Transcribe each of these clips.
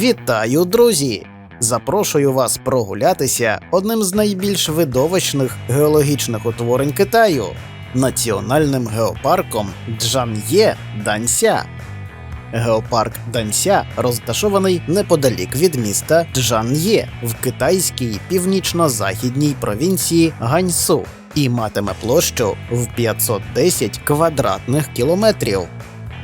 Вітаю, друзі! Запрошую вас прогулятися одним з найбільш видовищних геологічних утворень Китаю національним геопарком Джан'є Данься. Геопарк Данься розташований неподалік від міста Джан'є в китайській північно-західній провінції Ганьсу і матиме площу в 510 квадратних кілометрів.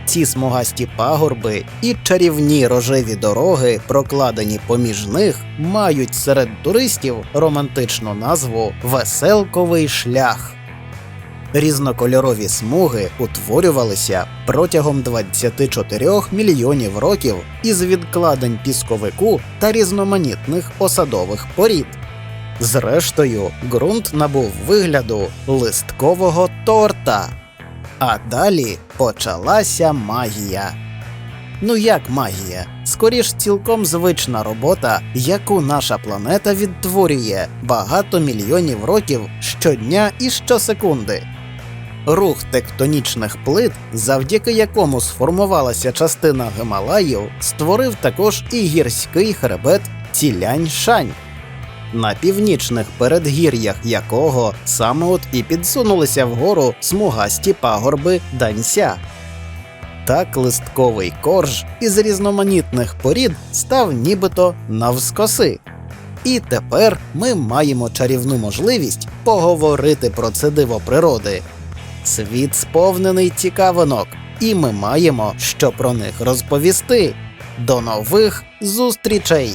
Ці смугасті пагорби і чарівні рожеві дороги, прокладені поміж них, мають серед туристів романтичну назву Веселковий шлях. Різнокольорові смуги утворювалися протягом 24 мільйонів років із відкладень пісковику та різноманітних осадових порід. Зрештою, ґрунт набув вигляду листкового торта. А далі почалася магія. Ну як магія? Скоріш цілком звична робота, яку наша планета відтворює багато мільйонів років щодня і щосекунди. Рух тектонічних плит, завдяки якому сформувалася частина Гималаїв, створив також і гірський хребет Цілянь-Шань, на північних передгір'ях якого саме от і підсунулися вгору смугасті пагорби Данься. Так листковий корж із різноманітних порід став нібито навскоси. І тепер ми маємо чарівну можливість поговорити про це диво природи. Світ сповнений цікавинок, і ми маємо що про них розповісти. До нових зустрічей!